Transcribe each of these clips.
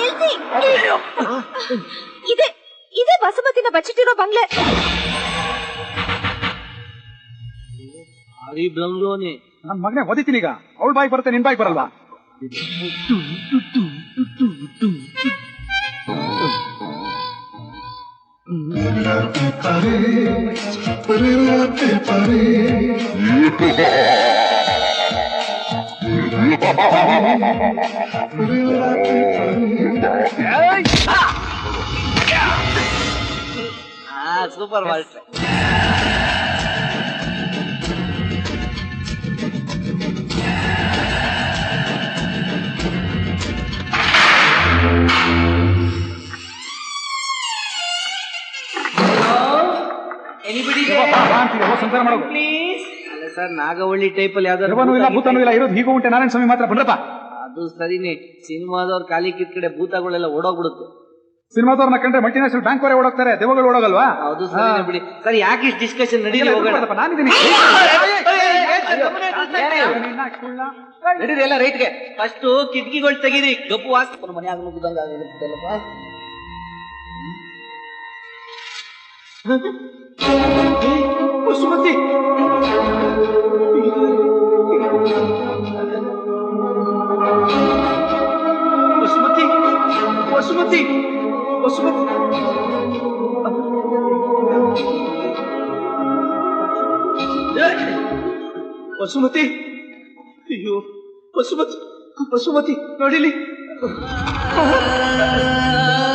ನಿಲ್ಸಿ. ನಿಲ್ಸಿ ಇದೆ ಇದೆ ಬಸಮತಿನ ಬಚ್ಚಿಟ್ಟಿರೋ ಬಂಗ್ಲೆ. ಹರಿ ಬ್ರಹ್ಮೋನಿ ನನ್ ಮಗನೇ ಓದಿತೀನಿ ಈಗ. ಅವಳ ಬಾಯಿ ಬರುತ್ತೆ ನಿನ್ ಬಾಯಿ ಬರಲ್ವಾ? ಹಾ ಸೂಪರ್ ಮಾಸ್ಟರ್ ಎನಿಬಡಿ ಹೋಗ್ ಸಂಸಾರ ಮಾಡೋದು ಸರ್ ನಾಗವಳ್ಳಿ ಟೈಪ್ ಅಲ್ಲಿ ಯಾವ್ದಾದ್ರು ದೇವನೂ ಇಲ್ಲ ಭೂತನೂ ಇಲ್ಲ ಇರೋದು ಹೀಗೂ ಉಂಟೆ ನಾರಾಯಣ ಸ್ವಾಮಿ ಮಾತ್ರ ಬಂದ್ರಪ್ಪ ಅದು ಸರಿನೇ ಸಿನಿಮಾದವ್ರ ಕಾಲಿ ಕಿತ್ ಕಡೆ ಭೂತಗಳೆಲ್ಲ ಓಡೋಗ್ಬಿಡುತ್ತೆ ಸಿನಿಮಾದವ್ರನ್ನ ಕಂಡ್ರೆ ಮಲ್ಟಿನ್ಯಾಷನಲ್ ಬ್ಯಾಂಕ್ ಅವರೇ ಓಡೋಗ್ತಾರೆ ದೇವಗಳು ಓಡೋಗಲ್ವಾ ಹೌದು ಸರಿನೇ ಬಿಡಿ ಸರ್ ಯಾಕೆ ಇಷ್ಟು ಡಿಸ್ಕಷನ್ ನಡೀಲಿ ಹೋಗೋಣ ನಾನಿದ್ದೀನಿ ನಡೀರಿ ಎಲ್ಲ ರೈಟ್ಗೆ ಫಸ್ಟ್ ಕಿಟಕಿಗಳು ತೆಗೀರಿ ಗಪ್ಪು ವಾಸ್ ಮನೆ ಆಗ ಮುಗ್ದಂಗ ಆಗಿರುತ್ತಲ್ಲಪ್ಪ ವಸುಮತಿ ವಸುಮತಿ ವಸುಮತಿ ವಸುಮತಿ ವಸುಮತಿ ಅಯ್ಯೋ ವಸುಮತಿ ವಸುಮತಿ ನೋಡಿಲಿ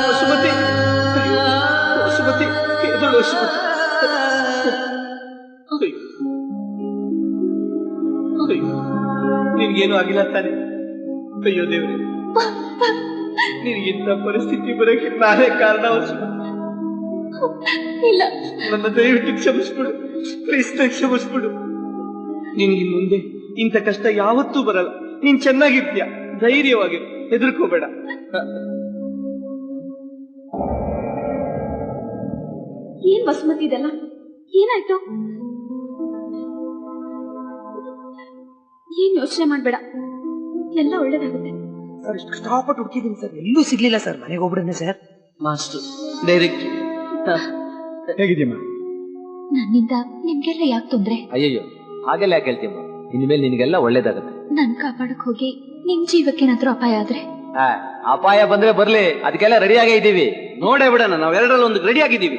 ವಸುಮತಿ ಅಯ್ಯೋ, ವಸುಮತಿ ಅಯ್ಯೋ. ಅಯ್ಯೋ. ನಿನ್ಗೇನು ಆಗಿಲ್ಲ ತಾನೆ. ಅಯ್ಯೋ ದೇವ್ರೆ. ನಿನಗಿಂತ ಪರಿಸ್ಥಿತಿ ಬರೋಕೆ ನಾನೇ ಕಾರಣ ಇಲ್ಲ. ನನ್ನ ದಯವಿಟ್ಟು ಕ್ಷಮಿಸ್ಬಿಡು. ಪ್ಲೀಸ್ ಕ್ಷಮಿಸ್ಬಿಡು. ನಿನಗೆ ಮುಂದೆ ಇಂಥ ಕಷ್ಟ ಯಾವತ್ತೂ ಬರಲ್ಲ. ನೀನ್ ಚೆನ್ನಾಗಿರ್ತೀಯ ಧೈರ್ಯವಾಗಿ ಹೆದರ್ಕೋಬೇಡ ಏನ್ ಬಸ್ಮತಿ ಇದೆಲ್ಲ? ಏನಾಯ್ತು? ಏನ್ ಯೋಚನೆ ಮಾಡ್ಬೇಡ. ಎಲ್ಲ ಒಳ್ಳೇದಾಗುತ್ತೆ. ಸರ್ ಇಷ್ಟು ಕಷ್ಟಪಟ್ಟು ಹುಡುಕಿದ್ದೀನಿ ಸರ್. ಎಲ್ಲೂ ಸಿಗ್ಲಿಲ್ಲ ಸರ್. ಮನೆಗೆ ಹೋಗ್ಬಿಡನೆ ಸರ್. Master direct. ಹೇಗಿದ್ಯಮ್ಮ ನನ್ನಿಂದ ನಿಮ್ಗೆಲ್ಲ ಯಾಕೆ ತೊಂದ್ರೆ? ಅಯ್ಯಯ್ಯೋ ಹಾಗೆಲ್ಲ ಯಾಕೆ ಹೇಳ್ತೀಮ್ಮ ಇನ್ಮೇಲೆ ನಿನಗೆಲ್ಲ ಒಳ್ಳೇದಾಗುತ್ತೆ. ನನ್ ಕಾಪಾಡಕ್ ಹೋಗಿ ನಿಮ್ ಜೀವಕ್ಕೇನಾದ್ರೂ ಅಪಾಯ ಆದ್ರೆ? ಆ, ಅಪಾಯ ಬಂದ್ರೆ ಬರ್ಲಿ. ಅದಕ್ಕೆಲ್ಲ ರೆಡಿ ಆಗೇ ಇದೀವಿ ನೋಡೇ ಬಿಡೋಣ ನಾವ್ ಎರಡರಲ್ಲಿ ಒಂದು ರೆಡಿ ಆಗಿದ್ದೀವಿ.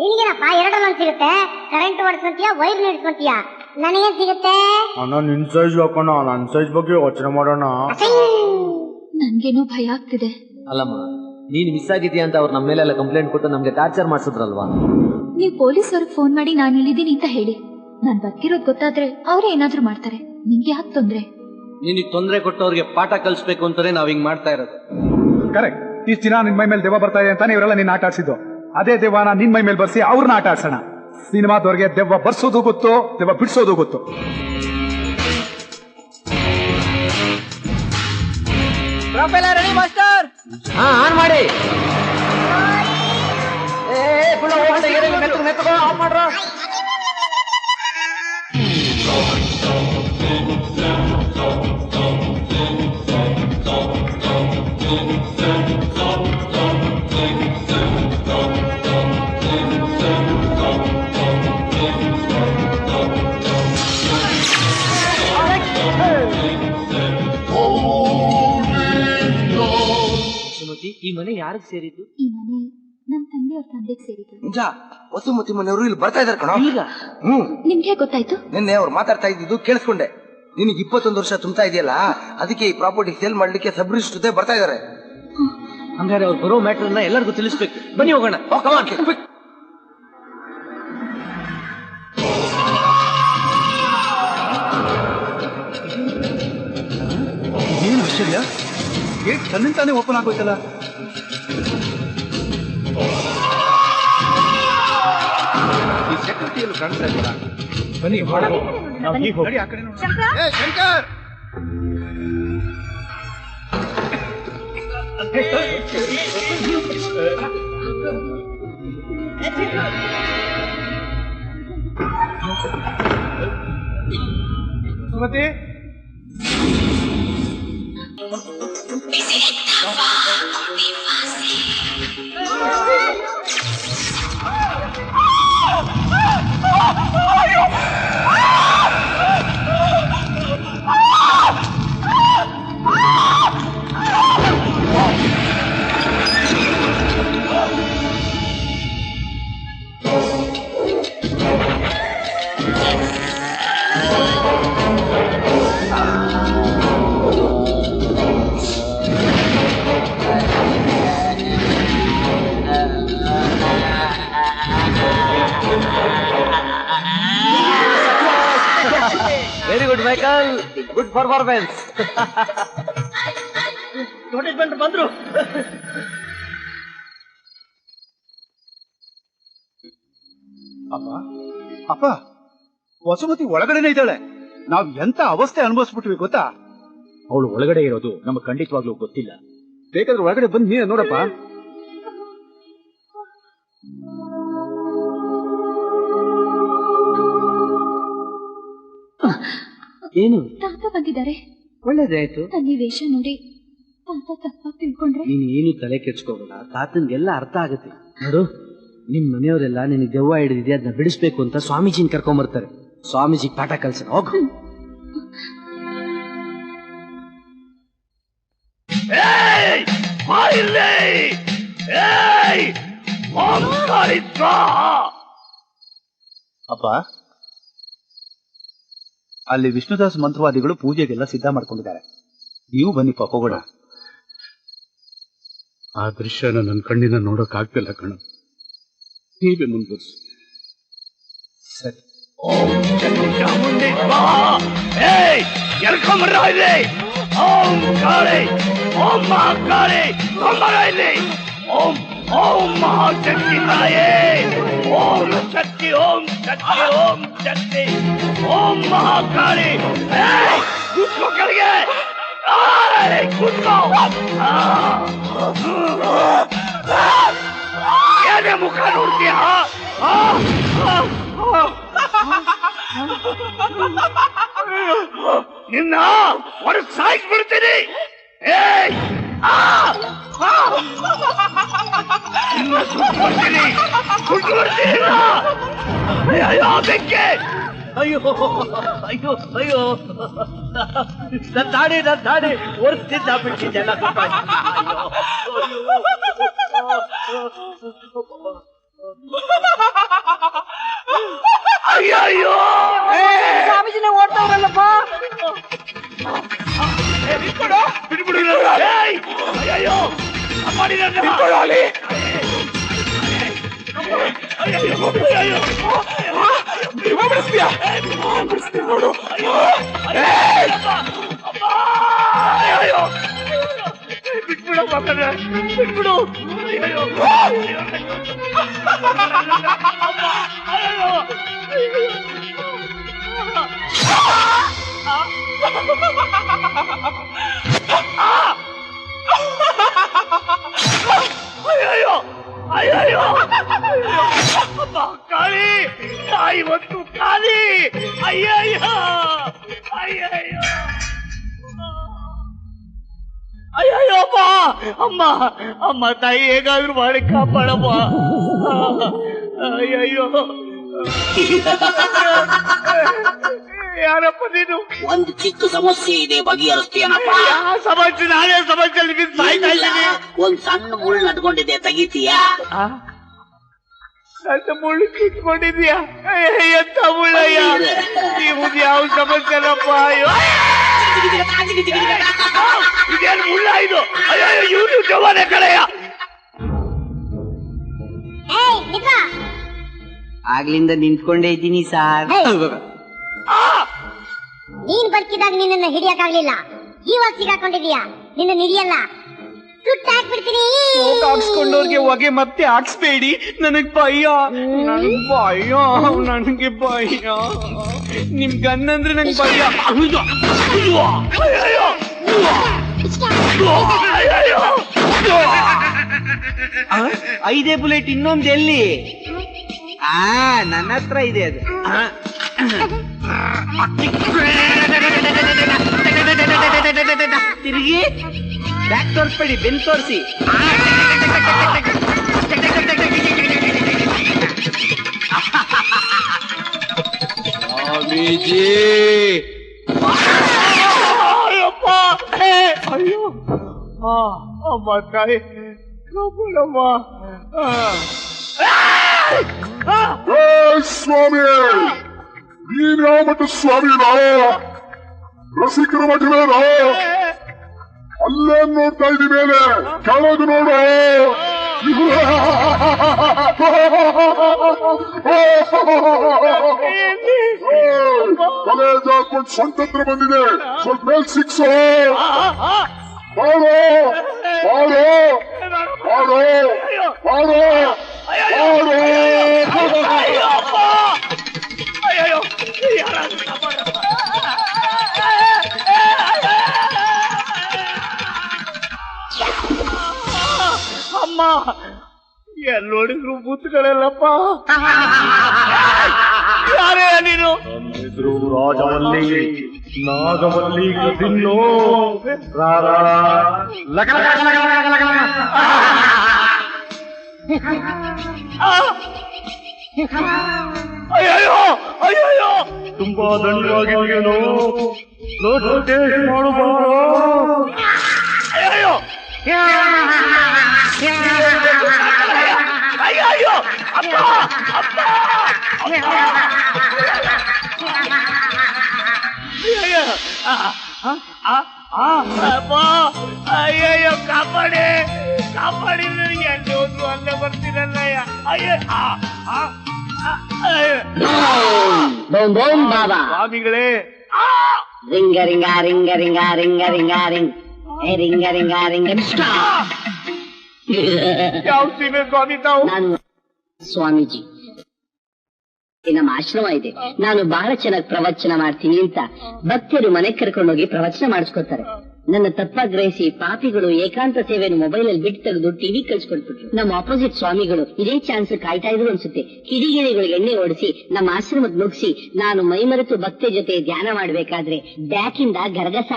ನಿನ್ಗೇನಪ್ಪ ಎರಡಲ್ಲ ಸಿಗುತ್ತೆ. ಕರೆಂಟ್ ಓಡಿಸ್ಕೊಂತೀಯ ವೈರ್ ನೀಡ್ಸ್ಕೊಂತೀಯ ನನಗೇನ್ ಸಿಗುತ್ತೆ. ಅಣ್ಣ ನಿನ್ ಸೈಜ್ ಹಾಕೋಣ ನನ್ ಸೈಜ್ ಬಗ್ಗೆ ಯೋಚನೆ ಮಾಡೋಣ. ನನ್ಗೇನೋ ಭಯ ಆಗ್ತಿದೆ. ಅಲ್ಲಮ್ಮ ನೀನ್ ಮಿಸ್ ಆಗಿದ್ಯಾ ಅಂತ ಅವ್ರು ನಮ್ಮ ಮೇಲೆಲ್ಲ ಕಂಪ್ಲೇಂಟ್ ಕೊಟ್ಟು ನಮ್ಗೆ ಟಾರ್ಚರ್ ಮಾಡಿಸಿದ್ರಲ್ವಾ? ನೀವು ಪೊಲೀಸ್ ಅವ್ರಿಗೆ ಫೋನ್ ಮಾಡಿ ನಾನು ಇಲ್ಲಿದ್ದೀನಿ ಅಂತ ಹೇಳಿ. ನಾನ್ ಬರ್ತಿರೋದ್ ಗೊತ್ತಾದ್ರೆ ಅವರೇ ಏನಾದ್ರೂ ಮಾಡ್ತಾರೆ. ನಿಮ್ಗೆ ಯಾಕೆ ತೊಂದ್ರೆ? ನಿನಗೆ ತೊಂದರೆ ಕೊಟ್ಟವ್ರಿಗೆ ಪಾಠ ಕಲಿಸ್ಬೇಕು ಅಂತಾನೆ ನಾವ್ ಹಿಂಗ್ ಮಾಡ್ತಾ ಇರೋದು. ಕರೆಕ್ಟ್ ಇಷ್ಟು ದಿನ ನಿನ್ ಮೈ ಮೇಲೆ ದೆವ್ವ ಬರ್ತಾ ಇದೆ ಅಂತಾನೆ ಇವರೆಲ್ಲ ನಿನ್ನ ಆಟ ಆಡ್ಸಿದ್ದು. ಅದೇ ದೆವ್ವನ ನಿನ್ ಮೈ ಮೇಲೆ ಬರ್ಸಿ ಅವ್ರನ್ನ ಆಟ ಆಡ್ಸೋಣ. ಸಿನಿಮಾದವ್ರಿಗೆ ದೆವ್ವ ಬರ್ಸೋದು ಗೊತ್ತು ದೆವ್ವ ಬಿಡಿಸೋದು ಗೊತ್ತು? Ready master? ಹಾ ಆನ್ ಮಾಡಿ. ಸುಮತಿ ಈ ಮನೆ ಯಾರಿಗೆ ಸೇರಿದ್ದು? ಈ ಮನೆ ನಮ್ ತಂದೆಯವ್ರ ತಂದೆಗೆ ಸೇರಿದ್ದು. ನಿಜ? ವಸುಮತಿ ಮನೆಯವರು ಇಲ್ಲಿ ಬರ್ತಾ ಇದಾರೆ ಕಣ. ಈಗ? ಹ್ಮ್ ನಿಮ್ಗೆ ಗೊತ್ತಾಯ್ತು? ನಿನ್ನೆ ಅವ್ರು ಮಾತಾಡ್ತಾ ಇದ್ದಿದ್ದು ಕೇಳಿಸ್ಕೊಂಡೆ. ನಿನಗೆ ಇಪ್ಪತ್ತೊಂದು ವರ್ಷ ತುಂಬ್ತಾ ಇದೆಯಲ್ಲ ಅದಕ್ಕೆ ಈ ಪ್ರಾಪರ್ಟಿ ಸೇಲ್ ಮಾಡ್ಲಿಕ್ಕೆ ಸಬ್ ಜೊತೆ ಬರ್ತಾ ಇದಾರೆ. ಹಂಗಾರೆ ಅವ್ರು ಬರೋ ಮ್ಯಾಟ್ರನ್ನ ಎಲ್ಲರಿಗೂ ತಿಳಿಸ್ಬೇಕು. ಬನ್ನಿ ಹೋಗೋಣ. ಏನ್ ವಿಷಯ ಆಶ್ಚರ್ಯ? ಗೇಟ್ ತನ್ನಿಂತಾನೆ ಓಪನ್ ಆಗೋಯ್ತಲ್ಲ. ಈ ಸೆಕ್ಯೂರಿಟಿಯಲ್ಲೂ ಕಾಣಿಸ್ತಾ ಇದ್ದೀರಾ? ಬನ್ನಿ. ನಾವು ಹೀಗೆ ಹೋಗಿ ಆ ಕಡೆ ನೋಡೋಣ. ಏ, ಶಂಕರ್! ಸುಮತಿ? ಪರ್ಫಾರ್ಮೆನ್ಸ್ ಅಡ್ವರ್ಟೈಸ್ಮೆಂಟ್ ಬಂದ್ರು ಅಪ್ಪ ಅಪ್ಪ ವಸುಮತಿ ಒಳಗಡೆನೆ ಇದ್ದಾಳೆ. ನಾವ್ ಎಂತ ಅವಸ್ಥೆ ಅನುಭವಿಸ್ಬಿಟ್ವಿ ಗೊತ್ತಾ? ಅವಳು ಒಳಗಡೆ ಇರೋದು ನಮಗೆ ಖಂಡಿತವಾಗ್ಲೂ ಗೊತ್ತಿಲ್ಲ. ಬೇಕಾದ್ರೆ ಒಳಗಡೆ ಬಂದ್ ನೀನು ನೋಡಪ್ಪ. ಏನು? ತಾತ ಬಂದಿದ್ದಾರೆ ಒಳ್ಳೇದಾಯ್ತು. ತನ್ನ ವೇಷ ನೋಡಿ. ತಾತ ತಪ್ಪಾಗಿ ತಿಳ್ಕೊಂಡ್ರೆ? ನೀನು ಏನು ತಲೆ ಕೆಡ್ಸ್ಕೋಬೇಡ. ತಾತನ್ಗೆಲ್ಲ ಅರ್ಥ ಆಗುತ್ತೆ. ನೋಡು ನಿಮ್ ಮನೆಯವರೆಲ್ಲ ನಿನ್ ದೆವ್ವ ಹಿಡಿದಿದೆ ಅದನ್ನ ಬಿಡಿಸ್ಬೇಕು ಅಂತ ಸ್ವಾಮೀಜಿನ ಕರ್ಕೊಂಬರ್ತಾರೆ. ಸ್ವಾಮೀಜಿ ಪಾಠ ಕಲ್ಸ ಹೋಗು. ಅಪ್ಪ ಅಲ್ಲಿ ವಿಷ್ಣುದಾಸ್ ಮಂತ್ರವಾದಿಗಳು ಪೂಜೆಗೆಲ್ಲ ಸಿದ್ಧ ಮಾಡ್ಕೊಂಡಿದ್ದಾರೆ. ನೀವು ಬನ್ನಿಪ್ಪ ಹೋಗೋಣ ಆ ದೃಶ್ಯನ ನನ್ನ ಕಣ್ಣಿನ ನೋಡಕ್ ಆಗ್ತಿಲ್ಲ ಕಣ. ನೀವೇ ಮುಂದುವರಿಸಿ. ಸರಿ. ಓಂ ಕಾಳಿ ಓಂ ಓಂ ಓಂ ಮಹಾಶಕ್ತಿ ತಾಯೇ ಓಂ ಶಕ್ತಿ ಓಂ ಶಕ್ತಿ ಓಂ ಶಕ್ತಿ ಓಂ ಮಹಾಕಾಳಿ ಏಯ್, ಕೂತ್ಕೋ ಕೆಳಗೆ ಏಯ್, ಕೂತ್ಕೋ ಆ. ಏನೇ ಮುಖ ನೋಡ್ತೀಯ ಆ? ಆ? ಆ? ನಿನ್ನ ಹೊರಗೆ ಸಾಯಿಸ್ಬಿಡ್ತೀನಿ ಏಯ್! ಆ! ಆ! ನಿನ್ನ ಸುಟ್ಬಿಡ್ತೀನಿ ಸುಟ್ಬಿಡ್ತೀನಿ ನಿನ್ನ! ಅಯ್ಯೋ ಬೆಂಕಿ ಅಯ್ಯೋ ಅಯ್ಯೋ ಅಯ್ಯೋ ನನ್ನ ದಾಡಿ ನನ್ನ ದಾಡಿ ಒರೆಸ್ತಿದ್ದ ಬಿಟ್ಟಿದ್ದೆಲ್ಲ ಅಯ್ಯೋ ಅಯ್ಯೋ ಸ್ವಾಮೀಜಿನೇ ಓಡ್ತಾವ್ರಲ್ಲಪ್ಪ ಬಿಟ್ಬಿಡು ಬಿಟ್ಬಿಡು ಬಿಟ್ಬಿಡು ಅಯ್ಯಯ್ಯೋ. ಅಯ್ಯಯ್ಯೋ. ಅಯ್ಯಯ್ಯೋ ಅಯ್ಯಯ್ಯೋ ಅಪ್ಪ ಕಾಳಿ ತಾಯಿ ಒಂದು ಕಾಳಿ ಅಯ್ಯಯ್ಯೋ ಅಯ್ಯಯ್ಯೋ ಅಯ್ಯಯ್ಯಪ್ಪ ಅಮ್ಮ ಅಮ್ಮ ತಾಯಿ ಹೇಗಾದ್ರೂ ಮಾಡಿ ಕಾಪಾಡಮ್ಮ ಅಯ್ಯಯ್ಯೋ ಯಾರಪ್ಪ ನೀನು? ಒಂದು ಚಿಕ್ಕ ಸಮಸ್ಯೆ ಇದೆ ಬಗೆಹರಿಸ್ತೀಯನಪ್ಪ. ಯಾವ ಸಮಸ್ಯೆ ನಾನೇ ಸಮಸ್ಯೆಯಲ್ಲಿ ಬಿದ್ದು ಸಾಯ್ತಾ ಇದ್ದೀನಿ. ಒಂದ್ ಸಣ್ಣ ಮುಳ್ಳು ನಟ್ಕೊಂಡಿದೆ ತೆಗಿತೀಯಾ? ನನ್ನ ಮುಳ್ಳು ಕಿತ್ಕೊಂಡಿದ್ಯಾ? ಎಂತ ಮುಳ್ಳಯ್ಯ ನೀವು ಯಾವ ಸಮಸ್ಯೆನಪ್ಪ? ಅಯ್ಯೋ. ಇದೇನು ಮುಳ್ಳ ಇದು? ಅಯ್ಯೋ ಇವ್ರು ಜವಾನೆ ಕಡೆಯ. ಏಯ್ ನಿತ್ಕೋ ಆಗ್ಲಿಂದ ನಿಂತ್ಕೊಂಡೇ ಇದ್ದೀನಿ ಸಾರ್. ನೀನ್ ಬದುಕಿದಾಗ ನಿನ್ನನ್ನ ಹಿಡಿಯಕ್ಕಾಗ್ಲಿಲ್ಲ. ಇವಾಗ ಸಿಗಾಕೊಂಡಿದೀಯ ನಿನ್ನ ಹಿಡಿಯಲ್ಲ. ಸುಟ್ಟಾಕ್ಬಿಡ್ತೀನಿ ಹಾಕ್ಸ್ಕೊಂಡವ್ರಿಗೆ ಹೊಗೆ ಮತ್ತೆ ಹಾಕ್ಸ್ಬೇಡಿ. ನನಗ್ ಭಯ. ನನ್ ಭಯ. ನನಗೆ ಭಯ. ನಿಮ್ ಗನ್ನಂದ್ರೆ ನಂಗೆ ಭಯ. ಅಯ್ಯೋ, ಅಯ್ಯೋ, ಅಯ್ಯಯ್ಯೋ, ಅಯ್ಯಯ್ಯೋ, ಐದೇ ಬುಲೆಟ್ ಇನ್ನೊಂದು ಎಲ್ಲಿ? ಆ ನನ್ನ ಹತ್ರ ಇದೆ ಅದು. ತಿರುಗಿ ಬ್ಯಾಕ್ ತೋರಿಸ್ಬೇಡಿ ಬೆನ್ ತೋರಿಸಿ ಅಯ್ಯಪ್ಪ ಏ, ಅಯ್ಯೋ ಆ, ಅಮ್ಮ ತಾಯಿ ಕಾಪಾಡಮ್ಮ ಆ. ಆ, ಸ್ವಾಮಿ ನೀನ್ ಯಾವ ಮಠ ಸ್ವಾಮಿನೋ? ರಸಿಕರ ಮಠವೇನೋ? ಅಲ್ಲೇ ನೋಡ್ತಾ ಇದ್ದೀವಿ ಮೇಲೆ? ಕೆಳಗೆ ನೋಡು. ಕಾಲೇಜ್ ಹಾಕೊಂಡು ಸ್ವಂತಂತ್ರ ಬಂದಿದೆ. ಸ್ವಲ್ಪ ಮೇಲ್ ಸಿಕ್ಸು. ಬಾರೋ. ಬಾರೋ. ಬಾರೋ. ಬಾರೋ. ಅಯ್ಯೋ ಅಮ್ಮ ಎಲ್ಲಿ ನೋಡಿದ್ರು ಬೂತ್ಗಳೆಲ್ಲಪ್ಪ ಯಾರೇ ನೀನು? ಹೆಸರು ರಾಜವಲ್ಲಿ ನಾಗವಲ್ಲಿ ಕದಿನ್ನೋ ರಾರ ಲಕ ಲಕ ಲಕ ಲಕ ಲಕ ಲಕ ಅಯ್ಯಯ್ಯೋ ಅಯ್ಯಯ್ಯೋ ತುಂಬಾ ದಂಡವಾಗಿದೆಯೇನೋ ನೋಡು ಟೇಸ್ಟ್ ಮಾಡುಬಾರೋ ಅಯ್ಯಯ್ಯೋ ಅಯ್ಯಯ್ಯೋ ಅಪ್ಪ ಅಪ್ಪ ಅಯ್ಯಯ್ಯೋ ಆ, ಆ, ಆ, ಆ, ಅಪ್ಪ ಅಯ್ಯಯ್ಯೋ ಕಾಪಾಡಿ ಕಾಪಾಡಿ ನನಗೆ ಅಲ್ಲಿ ಹೋದ್ರು ಅಲ್ಲೇ ಬರ್ತೀನಲ್ಲಯ್ಯ ಅಯ್ಯ ಆ, ಆ, ಆ, ಅಯ್ಯೋ. ಬೌಂ ಬೌಂ ಬಾಬಾ. ಸ್ವಾಮಿಗಳೇ! Ring a ring a ring a ring a ring a. Ring a ring ring a. Ring a ರಿಂಗ. ಯಾವ ಸೀಮೆ ಸ್ವಾಮಿ ತಾವು? ನಾನು ಸ್ವಾಮೀಜಿ. ನಮ್ಮ ಆಶ್ರಮ ಇದೆ. ನಾನು ಬಹಳ ಚೆನ್ನಾಗಿ ಪ್ರವಚನ ಮಾಡ್ತೀನಿ ಅಂತ ಭಕ್ತರು ಮನೆ ಕರ್ಕೊಂಡೋಗಿ ಪ್ರವಚನ ಮಾಡಿಸ್ಕೊತಾರೆ ನನ್ನ ತಪ್ಪ ಗ್ರಹಿಸಿ ಪಾಪಿಗಳು ಏಕಾಂತ ಸೇವೆಯನ್ನು ಮೊಬೈಲ್ ಅಲ್ಲಿ ಬಿಟ್ಟು ತೆಗೆದು ಟಿವಿ ಕಳ್ಸಿಕೊಟ್ಬಿಟ್ರು. ನಮ್ಮ ಆಪೋಸಿಟ್ ಸ್ವಾಮಿಗಳು ಇದೇ ಚಾನ್ಸ್ ಕಾಯ್ತಾ ಇದ್ರು ಅನ್ಸುತ್ತೆ. ಕಿಡಿಗಿರಿಗಳಿಗೆ ಎಣ್ಣೆ ಓಡಿಸಿ ನಮ್ಮ ಆಶ್ರಮದ ನುಗ್ಸಿ, ನಾನು ಮೈಮರೆತು ಭಕ್ತಿ ಜೊತೆ ಧ್ಯಾನ ಮಾಡ್ಬೇಕಾದ್ರೆ ಬ್ಯಾಕ್ ಇಂದ ಗರಗಸ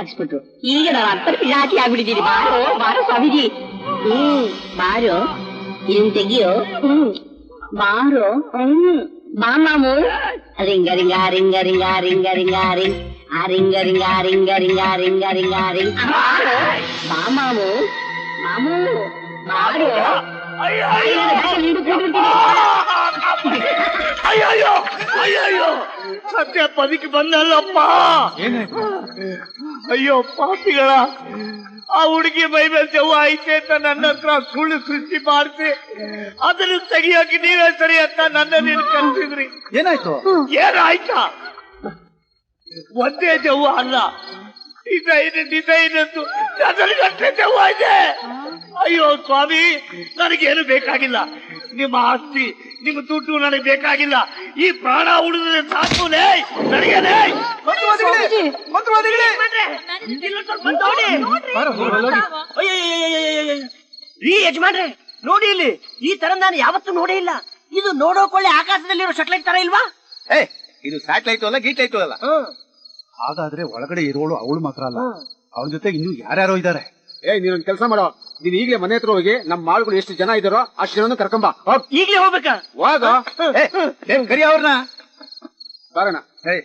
ಈಗ ನಾವು ಆಗ್ಬಿಟ್ಟಿದ್ದೀರಿ ಬಾರೋ ಬಾರೋ ಸ್ವಾಮೀಜಿ. ಹ್ಮ್, ಬಾರೋ. ಇದನ್ ತೆಗಿಯೋ. ಹ್ಮ್, ಬಾರೋ. ಹ್ಮ್. ಬಾ ಮಾಮು ರಿಂಗ ring a ring a ring a ring a ring a ರಿಂಗ್ ಆ ಅಯ್ಯಯ್ಯೋ! ಅಯ್ಯಯ್ಯೋ! ಸತ್ಯ ಬದುಕಿ ಬಂದಲ್ಲಪ್ಪ. ಅಯ್ಯೋ ಪಾಪಿಗಳ ಆ ಹುಡುಗಿ ಮೈ ಮೇಲೆ ದೆವ್ವ ಐತೆ ಅಂತ ನನ್ನ ಹತ್ರ ಸುಳ್ಳು ಸೃಷ್ಟಿ ಮಾಡಿಸಿ ಅದನ್ನು ತೆಗಿಯೋಕೆ ನೀವೇ ಸರಿ ಅಂತ ನನ್ನ ನೀನು ಕಲ್ಸಿದ್ರಿ ಏನಾಯ್ತು? ಏನಾಯ್ತಾ? ಒಂದೇ ಜವ್ವ ಅಲ್ಲ ಡಿಸೈನ್ ಡಿಸೈನ್ ಎಂದು ಗಂಟೆ ದೆವ್ವ ಇದೆ. ಅಯ್ಯೋ ಸ್ವಾಮಿ ನನಗೇನು ಬೇಕಾಗಿಲ್ಲ. ನಿಮ್ಮ ಆಸ್ತಿ ನಿಮ್ಮ ದುಡ್ಡು ನನಗೆ ಬೇಕಾಗಿಲ್ಲ. ಈ ಪ್ರಾಣ ಉಳಿದ್ರೆ ಸಾಕು ಲೇ. ಮಂತ್ರವಾದಿಗಳೇ ಮಂತ್ರವಾದಿಗಳೇ ರೀ ಯಜಮಾನ್ರೆ ನೋಡಿ ಇಲ್ಲಿ ಈ ತರ ನಾನು ಯಾವತ್ತೂ ನೋಡೇ ಇಲ್ಲ ಇದು ನೋಡೋಕೊಳ್ಳೆ ಆಕಾಶದಲ್ಲಿರೋ ಶಟ್ಲೈಟ್ ತರ ಇಲ್ವಾ ಏ ಇದು ಸ್ಯಾಟಲೈಟ್ ಅಲ್ಲ ಗೀಟ್ ಲೈಟ್ ಅಲ್ಲ ಹಾಗಾದ್ರೆ ಒಳಗಡೆ ಇರೋಳು ಅವಳು ಮಾತ್ರ ಅಲ್ಲ. ಅವಳ ಜೊತೆ ಇನ್ನು ಯಾರ್ಯಾರೋ ಇದ್ದಾರೆ. ಏ ನೀನ್ ಕೆಲಸ ಮಾಡೋ. ನೀನ್ ಈಗಲೇ ಮನೆ ಹತ್ರ ಹೋಗಿ ನಮ್ಮ ಮಾಳುಗಳು ಎಷ್ಟು ಜನ ಇದಾರೋ ಅಷ್ಟು ಜನ ಕರ್ಕೊಂಬ. ಹೋಗ್ ಈಗ್ಲೇ ಹೋಗ್ಬೇಕಾ? ಹೋಗ. ಕರಿ ಅವ್ರನ್ನ? ಬಾರಣ ಲಾ.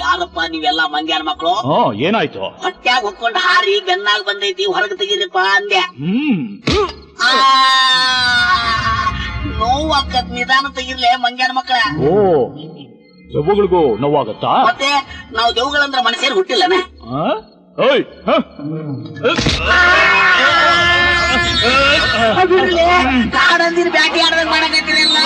ಯಾರಪ್ಪ ನೀವೆಲ್ಲ ಮಂಗ್ಯಾರ ಮಕ್ಕಳು ಏನಾಯ್ತು? ಹೊಟ್ಟ್ಯಾಗ ಹೊಕ್ಕೊಂಡು ಹಾರಿ ಬೆನ್ನಾಗ ಬಂದೈತಿ ಹೊರಗೆ ತೆಗೀರಿಪ್ಪ ಅಂದೆ. ಹ್ಮ್. ಆ, ನೋವು ನಿಧಾನ ತೆಗಿರ್ಲೆ ಮಂಗ್ಯಾನ ಮಕ್ಕಳ ಓ ದೆವ್ವಗಳಿಗೂ ನೋವಾಗತ್ತಾ? ಮತ್ತೆ ನಾವು ದೆವ್ಗಳಂದ್ರ ಮನುಷ್ಯರು ಹುಟ್ಟಿಲ್ಲನೆ? ಓಯ್ ಕಾಡಂದಿರ್ ಬ್ಯಾಟಿ ಆಡ್ದಂಗ್ ಮಾಡಕತ್ತಿರಲ್ಲ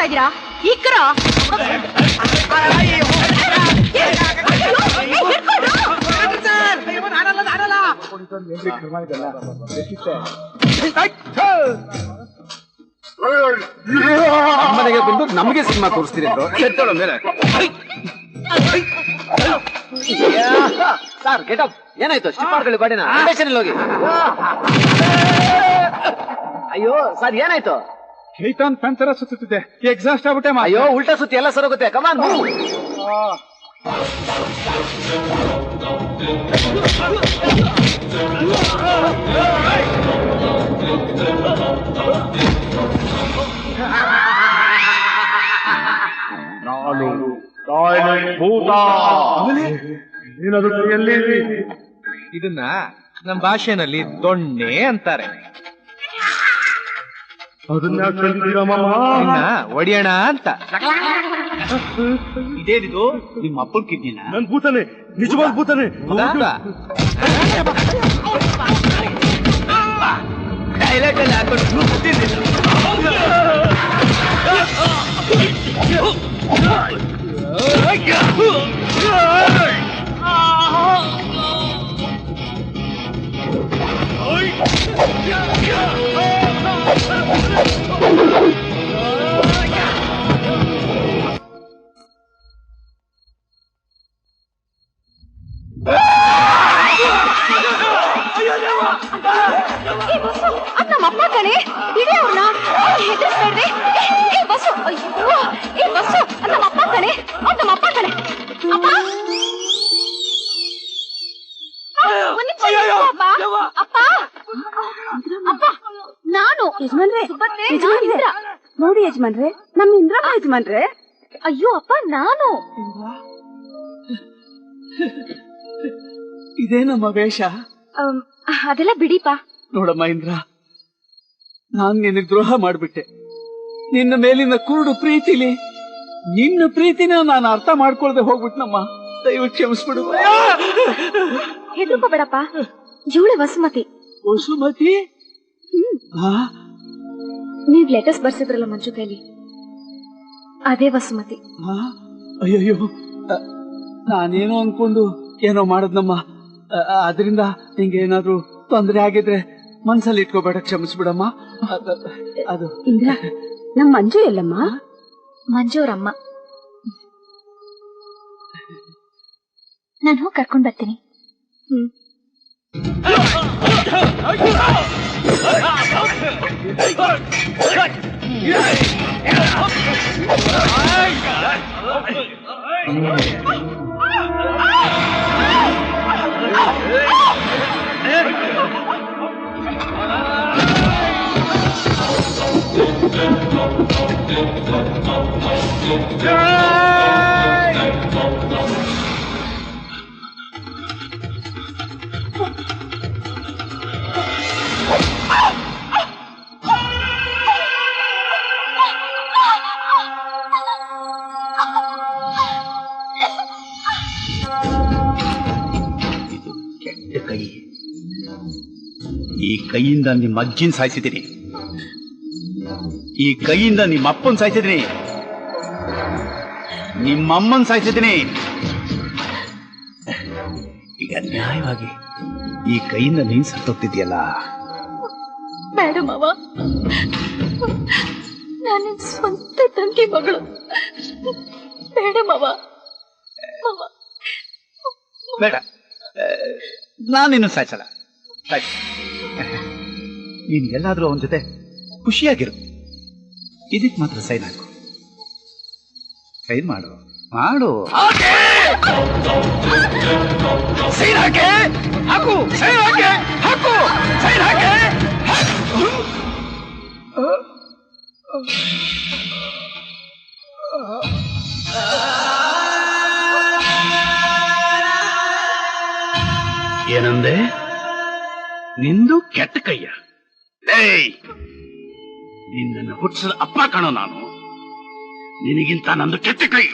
ನೋಡ್ತಾ ಇದ್ದೀರಾ? ಇಕ್ಕರ ಮನೆಗೆ ಬಂದು ನಮಗೆ ಸಿನಿಮಾ ತೋರಿಸ್ತೀರಿ ಅಂದ್ರು ಎತ್ತೋಳ ಮೇಲೆ. ಸರ್ ಗೆಟ್ ಅಪ್ ಏನಾಯ್ತು? ಸ್ಟಿಪ್ ಮಾಡ್ಕೊಳ್ಳಿ ಸ್ಟೇಷನ್ ಹೋಗಿ. ಅಯ್ಯೋ ಸರ್ ಏನಾಯ್ತು? ಚೈತಾನ್ ಪಂಚರ ಸುತ್ತುತ್ತಿದೆ. ಎಕ್ಸಾಸ್ಟ್ ಆಗ್ಬಿಟ್ಟೆ ಅಯ್ಯೋ ಉಲ್ಟಾ ಸುತ್ತಿ ಎಲ್ಲ ಸರೋಗುತ್ತೆ ಕಮಾನ್ ಎಲ್ಲಿ? ಇದನ್ನ ನಮ್ಮ ಭಾಷೆನಲ್ಲಿ ದೊಣ್ಣೆ ಅಂತಾರೆ. ಅದನ್ನ ಮಾಮ? ಒಡಿಯೋಣ ಅಂತ. ಇದೇನಿದು ನಿಮ್ಮ ಅಪ್ಪನ ಕಿಡ್ನಿನ? ನನ್ ಭೂತಾನೆ ನಿಜವಾದ ಭೂತಾನೆ? ಅದ್ ಅಪ್ಪ. ಅಪ್ಪ. ಅಪ್ಪ ನಾನು ಯಜಮಾನ್ರೆ ಇಂದ್ರ. ನೋಡಿ ಯಜಮಾನ್ರೆ ನಮ್ಮ ಇಂದ್ರಮ್ಮ ಯಜಮಾನ್ರೆ. ಅಯ್ಯೋ ಅಪ್ಪ ನಾನು. ಇದೇನಮ್ಮ ವೇಷ. ಅಮ್, ಅದೆಲ್ಲ ಬಿಡಿಪ್ಪ. ನೋಡಮ್ಮ ಇಂದ್ರ ನಾನ್ ನಿನಗೆ ದ್ರೋಹ ಮಾಡ್ಬಿಟ್ಟೆ. ನಿನ್ನ ಮೇಲಿನ ಕುರುಡು ಪ್ರೀತಿಲಿ ನಿನ್ನ ಪ್ರೀತಿನ ನಾನು ಅರ್ಥ ಮಾಡ್ಕೊಳ್ದೆ ಹೋಗ್ಬಿಟ್ನಮ್ಮ. ದಯವಿಟ್ಟು ಕ್ಷಮಿಸ್ಬಿಡು. ಹೆದರ್ಕೋಬೇಡಪ್ಪ ಜೂಳೆ ವಸುಮತಿ. ವಸುಮತಿ? ನೀವ್ ಲೆಟರ್ಸ್ ಬರ್ಸಿದ್ರಲ್ಲ ಮಂಜು ಕೈಲಿ ಅದೇ ವಸುಮತಿ. ಅಯ್ಯಯ್ಯೋ. ನಾನೇನೋ ಅನ್ಕೊಂಡು ಏನೋ ಮಾಡದ್ನಮ್ಮ. ಅದರಿಂದ ನಿಂಗೆ ಏನಾದ್ರೂ ತೊಂದರೆ ಆಗಿದ್ರೆ ಮನ್ಸಲ್ಲಿ ಇಟ್ಕೋಬೇಡ ಕ್ಷಮಿಸ್ಬಿಡಮ್ಮ. ಅದು. ಇಂದ್ರ ನಮ್ ಮಂಜು ಎಲ್ಲಮ್ಮ? ಮಂಜು ಅವ್ರಮ್ಮ. ನಾನು ಹೋಗಿ ಕರ್ಕೊಂಡ್ ಬರ್ತೀನಿ. ಹ್ಮ್ ಕೈಯಿಂದ ನಿಮ್ಮ ಅಜ್ಜಿನ ಸಾಯಿಸಿದ್ದೀನಿ ಈ ಕೈಯಿಂದ ನಿಮ್ಮ ಅಪ್ಪನ್ ಸಾಯಿಸಿದ್ದೀನಿ ನಿಮ್ಮಮ್ಮನ್ ಸಾಯಿಸಿದ್ದೀನಿ ಈಗ ನ್ಯಾಯವಾಗಿ ಈ ಕೈಯಿಂದ ನೀನ್ ಸತ್ತೋಗ್ತಿದ್ಯಲ್ಲ ಬೇಡ ಮಾವ. ನಾನು ಸ್ವಂತ ತಂಗಿ ಮಗಳು. ಬೇಡ ಮಾವ. ಮಾವ. ಬೇಡ. ನಾನಿನ್ನು ಸಾಯಿಸಲ್ಲ. ಸಾಯ್ಸು. ನೀನ್ ಎಲ್ಲಾದರೂ ಅವನ ಜೊತೆ ಖುಷಿಯಾಗಿರು. ಇದಕ್ಕೆ ಮಾತ್ರ ಸೈನ್ ಹಾಕು. ಸೈನ್ ಮಾಡು. ಮಾಡು. ಸೈನ್ ಹಾಕೆ! ಹಾಕು! ಸೈನ್ ಹಾಕೆ! ಹಾಕು! ಸೈನ್ ಹಾಕೆ! ಏನಂದೆ? ನಿಂದು ಕೆಟ್ಟ ಕೈಯ ಏಯ್! ನಿನ್ನನ್ನು ಹುಟ್ಟಿಸಿದ ಅಪ್ಪ ಕಾಣೋ ನಾನು. ನಿನಗಿಂತ ನಂದು ಕೆಟ್ಟ ಕೈ.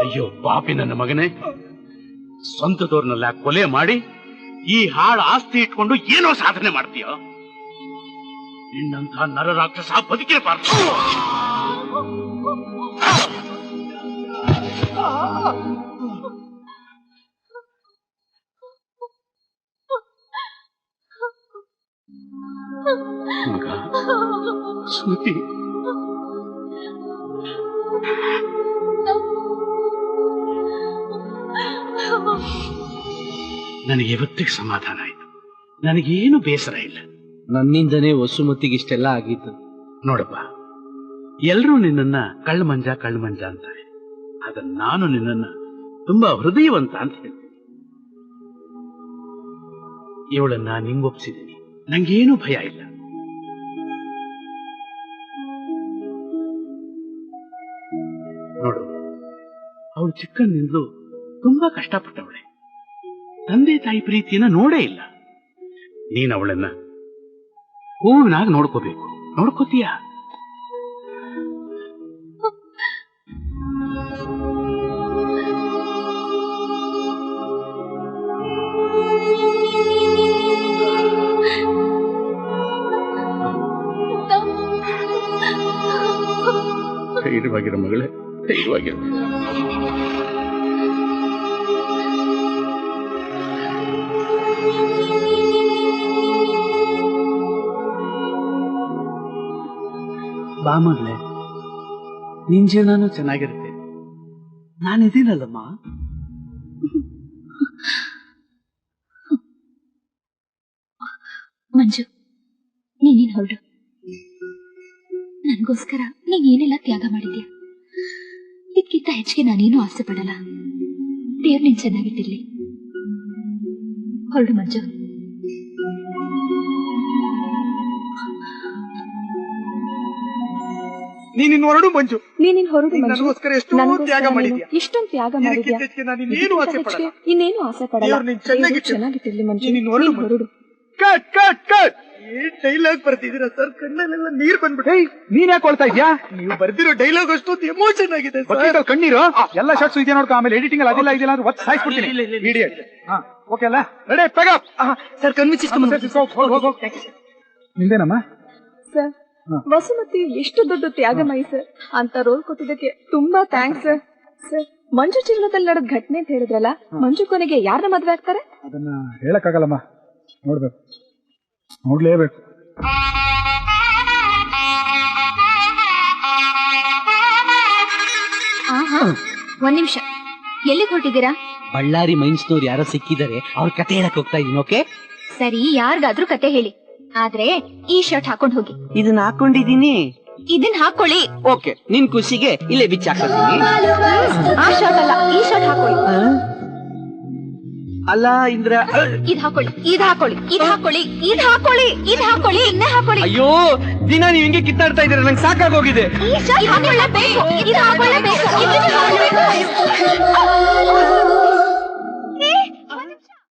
ಅಯ್ಯೋ, ಪಾಪಿ ನನ್ನ ಮಗನೇ. ಸ್ವಂತದವ್ರನ್ನೆಲ್ಲ ಕೊಲೆ ಮಾಡಿ ಈ ಹಾಳ ಆಸ್ತಿ ಇಟ್ಕೊಂಡು ಏನೋ ಸಾಧನೆ ಮಾಡ್ತೀಯ? ನಿನ್ನಂಥ ನರರಾಕ್ಷಸ ಬದುಕಿರಬಾರ್ದು. ಸ್ಮೃತಿ ನನಗೆ ಇವತ್ತಿಗೆ ಸಮಾಧಾನ ಆಯ್ತು. ನನಗೇನು ಬೇಸರ ಇಲ್ಲ. ನನ್ನಿಂದನೇ ವಸುಮತಿಗೆ ಇಷ್ಟೆಲ್ಲ ಆಗಿತ್ತು. ನೋಡಪ್ಪ ಎಲ್ರೂ ನಿನ್ನನ್ನ ಕಳ್ಳ ಮಂಜ ಕಳ್ಳ ಮಂಜ ಅಂತಾರೆ. ಆದ್ರೆ ನಾನು ನಿನ್ನನ್ನ ತುಂಬಾ ಹೃದಯವಂತ ಅಂತ ಹೇಳ್ತೀನಿ. ಇವಳನ್ನ ನಿಂಗೊಪ್ಸಿದ್ದೀನಿ ನಂಗೇನು ಭಯ ಇಲ್ಲ. ಅವಳು ಚಿಕ್ಕಂದಿಂದಲೂ ತುಂಬಾ ಕಷ್ಟಪಟ್ಟವಳೆ. ತಂದೆ ತಾಯಿ ಪ್ರೀತಿಯನ್ನ ನೋಡೇ ಇಲ್ಲ. ನೀನ್ ಅವಳನ್ನ ಹೂವಿನಾಗ ನೋಡ್ಕೋಬೇಕು. ನೋಡ್ಕೋತೀಯ? ಧೈರ್ಯವಾಗಿರೋ ಮಗಳೇ ಧೈರ್ಯವಾಗಿರೋ. ಬಾ ನಿನ್ ಜೀವನನೂ ಚೆನ್ನಾಗಿರುತ್ತೆ. ನಾನಿದ್ದೀನಲ್ಲಮ್ಮ. ಮಂಜು ನೀನೇನ್ ಹೊರಡು ನನ್ಗೋಸ್ಕರ ನೀನ್ ಏನೆಲ್ಲ ತ್ಯಾಗ ಮಾಡಿದ್ಯಾ? ಇದಕ್ಕಿಂತ ಹೆಚ್ಚಿಗೆ ನಾನೇನು ಆಸೆ ಪಡಲ್ಲ. ದೇವ್ರು ನೀನ್ ಚೆನ್ನಾಗಿಟ್ಟಿರ್ಲಿ. ಹೊರಡು ಮಂಜು. ನೀನಿನ್ ಹೊರಡು ಮಂಜು. ನೀನಿನ್ ಹೊರಡು ನೀನ್ ಮಂಜು. ನನಗೋಸ್ಕರ ಎಷ್ಟೋ ತ್ಯಾಗ ನೀನು ಮಾಡಿದ್ಯಾ. ಇಷ್ಟೊಂದು ತ್ಯಾಗ ಮಾಡಿದ್ಯಾ? ಇನ್ನೇನು ಆಸೆ ಪಡಲ್ಲ. ಇನ್ನೇನು ಆಸೆ ಪಡಲ್ಲ? ನಿನ್ ಚೆನ್ನಾಗಿ ಚೆನ್ನಾಗಿಟ್ಟಿರ್ಲಿ ಮಂಜು. ನೀನ್ ಹೊರಡು ನೀನ್ ಹೊರಡು. ಕಟ್ ಕಟ್ ಕಟ್ ಏನ್ ಡೈಲಾಗ್ ಬರ್ತಿದ್ದೀರಾ ಸರ್ ಕಣ್ಣಲ್ಲೆಲ್ಲ ನೀರ್ ಬಂದ್ಬಿಟ್ಟು. ನೀನ್ ಯಾಕೆ ಕೊಳ್ತಾ ಇದ್ಯಾ? ನೀವು ಬರ್ದಿರೋ ಡೈಲಾಗ್ ಅಷ್ಟೊಂದು ಎಮೋಷನ್ ಆಗಿದೆ ಕಣ್ಣೀರು? ಎಲ್ಲ ಶಾರ್ಟ್ಸ್ ಇದೆಯಾ ನೋಡ್ಕೊ ಆಮೇಲೆ ಎಡಿಟಿಂಗ್ ಅಲ್ಲಿ ಅದಿಲ್ಲ ಇದಿಲ್ಲ ಅಂದ್ರೆ ಒತ್ತು ಸಾಯಿಸ್ಬಿಡ್ತೀನಿ. ಇಡಿಯಟ್ ಹಾ ಓಕೆ ಅಲ್ಲ? Ready pack up sir convince ನಿಂದೇನಮ್ಮ? Sir Vasumathi ಎಷ್ಟು ದೊಡ್ಡ ತ್ಯಾಗಮಯಿ ಸರ್. ಅಂತ ರೋಲ್ ಕೊಟ್ಟಿದ್ದಕ್ಕೆ ತುಂಬಾ ಥ್ಯಾಂಕ್ಸ್ ಸರ್. ಸರ್ ಮಂಜು ಜೀವನದಲ್ಲಿ ನಡೆದ ಘಟನೆ ಅಂತ ಹೇಳಿದ್ರಲ್ಲ ಮಂಜು ಕೊನೆಗೆ ಯಾರನ್ನ ಮದ್ವೆ ಆಗ್ತಾರೆ? ಅದನ್ನ ಹೇಳಕ್ಕಾಗಲ್ಲಮ್ಮ. ನೋಡ್ಬೇಕು. ನೋಡ್ಲೇಬೇಕು. ಆಹಾ ಒಂದ್ ನಿಮಿಷ. ಎಲ್ಲಿ ಹೊರಟಿದ್ದೀರಾ? ಬಳ್ಳಾರಿ ಮೈನ್ಸ್ನವ್ರು ಯಾರೋ ಸಿಕ್ಕಿದ್ದಾರೆ ಅವ್ರ ಕತೆ ಹೇಳಕ್ ಹೋಗ್ತಾ ಇದೀನಿ ಓಕೆ? ಸರಿ ಯಾರಿಗಾದ್ರೂ ಕತೆ ಹೇಳಿ. ಆದ್ರೆ ಈ ಶರ್ಟ್ ಹಾಕೊಂಡ್ ಹೋಗಿ. ಇದನ್ನ ಹಾಕೊಂಡಿದೀನಿ ಇದನ್ ಹಾಕೊಳ್ಳಿ. ಓಕೆ ನಿನ್ ಖುಷಿಗೆ ಇಲ್ಲೇ ಬಿಚ್ಚ ಹಾಕೋತೀನಿ ಆ ಶರ್ಟ್ ಅಲ್ಲ ಈ ಶರ್ಟ್ ಹಾಕೊಳ್ಳಿ. ಅಲ್ಲ ಇಂದ್ರ. ಇದ್ ಹಾಕೊಳ್ಳಿ ಇದ್ ಹಾಕೊಳ್ಳಿ ಇದ್ ಹಾಕೊಳ್ಳಿ ಇದ್ ಹಾಕೊಳ್ಳಿ ಇದ್ ಹಾಕೊಳ್ಳಿ ಇನ್ನೇ ಹಾಕೊಳ್ಳಿ. ಅಯ್ಯೋ ದಿನ ನೀವ್ ಹಿಂಗೆ ಕಿತ್ತಾಡ್ತಾ ಇದೀರ ನಂಗೆ ಸಾಕಾಗೋಗಿದೆ. ಈ ಶರ್ಟ್ ಹಾಕೊಳ್ಳೇಬೇಕು ಇದು ಹಾಕೊಳ್ಳೇಬೇಕು ಇದನ್ನ ಹಾಕೊಳ್ಳೇಬೇಕು.